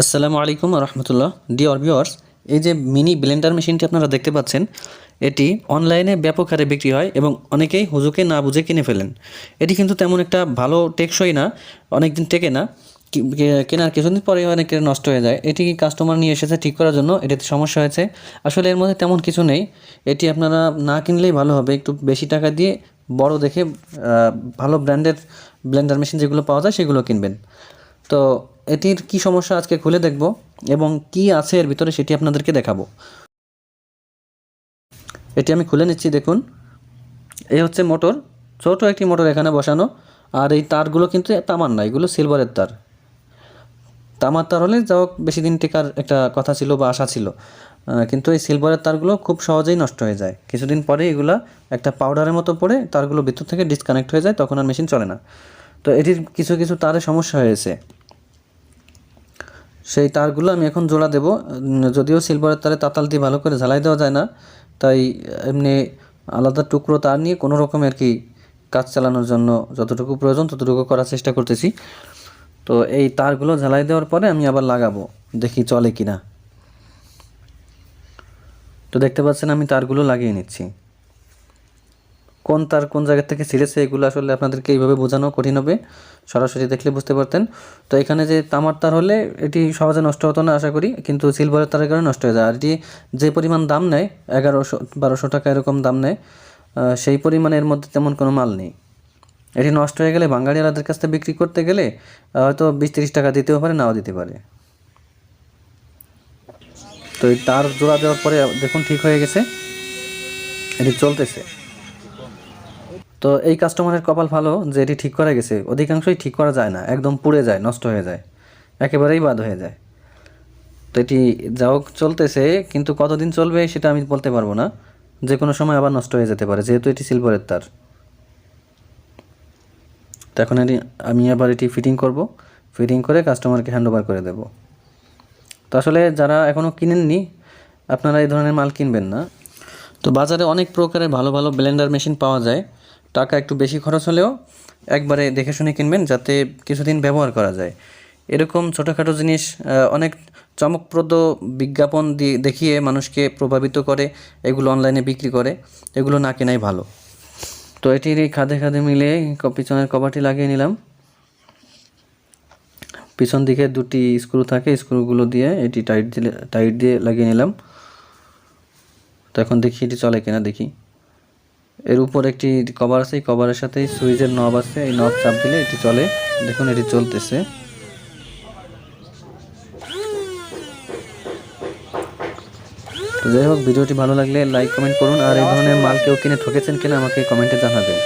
আসসালামু আলাইকুম রহমতুল্লাহ। ডিওর ভিওয়ার্স এই যে মিনি ব্লেন্ডার মেশিনটি আপনারা দেখতে পাচ্ছেন, এটি অনলাইনে ব্যাপক হারে বিক্রি হয় এবং অনেকেই হুজুকে না বুঝে কিনে ফেলেন। এটি কিন্তু তেমন একটা ভালো টেকসই না অনেক দিন টেকে না কেনার কিছুদিন পরে অনেকের নষ্ট হয়ে যায়। এটি কাস্টমার নিয়ে এসেছে ঠিক করার জন্য, এটিতে সমস্যা হয়েছে। আসলে এর মধ্যে তেমন কিছু নেই, এটি আপনারা না কিনলেই ভালো হবে, একটু বেশি টাকা দিয়ে বড় দেখে ভালো ব্র্যান্ডের ব্লেন্ডার মেশিন যেগুলো পাওয়া যায় সেগুলো কিনবেন। তো এটির কি সমস্যা আজকে খুলে দেখব এবং কি আছে এর ভিতরে সেটি আপনাদেরকে দেখাবো। এটি আমি খুলে নিচ্ছি, দেখুন। এই হচ্ছে মোটর। ছোট একটি মোটর এখানে বসানো। আর এই তারগুলো কিন্তু তামার না, এগুলো সিলভারের তার। তামার তার হলে যাও বেশি দিন টেকার একটা কথা ছিল বা আশা ছিল। কিন্তু এই সিলভারের তারগুলো খুব সহজেই নষ্ট হয়ে যায়। কিছুদিন পরে এগুলা একটা পাউডারের মতো পড়ে তারগুলো ভিতর থেকে ডিসকানেক্ট হয়ে যায়, তখন আর মেশিন চলে না। তো এটির কিছু কিছু তারে সমস্যা হয়েছে। সেই তারগুলো আমি এখন জোড়া দেবো। যদিও সিলভারের তারে তাতাল দিয়ে ভালো করে ঝালাই দেওয়া যায় না, তাই এমনি আলাদা টুকরো তার নিয়ে কোনো রকম আর কি কাজ চালানোর জন্য যতটুকু প্রয়োজন ততটুকু করার চেষ্টা করতেছি। তো এই তারগুলো ঝালাই দেওয়ার পরে আমি আবার লাগাবো, দেখি চলে কি না তো দেখতে পাচ্ছেন আমি তারগুলো লাগিয়ে নিচ্ছি। কোন তার কোন জায়গা থেকে ছিঁড়েছে এগুলো আসলে আপনাদেরকে এইভাবে বোঝানো কঠিন হবে। সরাসরি দেখলে বুঝতে পারতেন। তো এখানে যে তামার তার হলে এটি সহজে নষ্ট হতো না আশা করি, কিন্তু সিলভারের তারের কারণে নষ্ট হয়ে যায়। আর এটি যে পরিমাণ দাম নেয়, এগারোশো বারোশো টাকা এরকম দাম নেয় সেই পরিমাণে এর মধ্যে তেমন কোনো মাল নেই। এটি নষ্ট হয়ে গেলে বাঙালিয়ালাদের কাছ থেকে বিক্রি করতে গেলে হয়তো বিশ তিরিশ টাকা দিতেও পারে, নাও দিতে পারে। তো এই তার জোড়া দেওয়ার পরে দেখুন ঠিক হয়ে গেছে। এটি চলতেছে। তো এই কাস্টমারের কপাল ভালো যে এটি ঠিক করা গেছে, অধিকাংশই ঠিক করা যায় না, একদম পুড়ে যায়, নষ্ট হয়ে যায়, একেবারেই বাদ হয়ে যায়। তো এটি যা হোক চলতেছে, কিন্তু কতদিন চলবে সেটা আমি বলতে পারব না। যে কোনো সময় আবার নষ্ট হয়ে যেতে পারে, যেহেতু এটি সিলভারের তার। তো এখন এটি, আমি আবার এটি ফিটিং করব ফিটিং করে কাস্টমারকে হ্যান্ড ওভার করে দেব। তো আসলে যারা এখনও কিনেননি, আপনারা এই ধরনের মাল কিনবেন না। তো বাজারে অনেক প্রকারের ভালো ভালো ব্লেন্ডার মেশিন পাওয়া যায়। টাকা একটু বেশি খরচ হলেও একবারে দেখে শুনে কিনবেন যাতে কিছুদিন ব্যবহার করা যায়। এরকম ছোটোখাটো জিনিস অনেক চমকপ্রদ বিজ্ঞাপন দিয়ে দেখিয়ে মানুষকে প্রভাবিত করে, এগুলো অনলাইনে বিক্রি করে, এগুলো না কেনাই ভালো। তো এটির এই খাদে খাদে মিলে পিছনের কভারটি লাগিয়ে নিলাম। পিছন দিকে দুটি স্ক্রু থাকে, স্ক্রুগুলো দিয়ে এটি টাইট দিলে, টাইট দিয়ে লাগিয়ে নিলাম। তো এখন দেখি এটি চলে কিনা, দেখি। এর উপর একটি কভার আছে, এই কভারের সাথে সুইচের নব আছে, এই নব চাপ দিলে এটি চলে। দেখুন, এটি চলতেছে। তো যাই হোক, ভিডিওটি ভালো লাগলে লাইক কমেন্ট করুন। আর এই ধরনের মাল কেউ কিনে ঠকেছেন কিনা আমাকে কমেন্টে জানাবেন।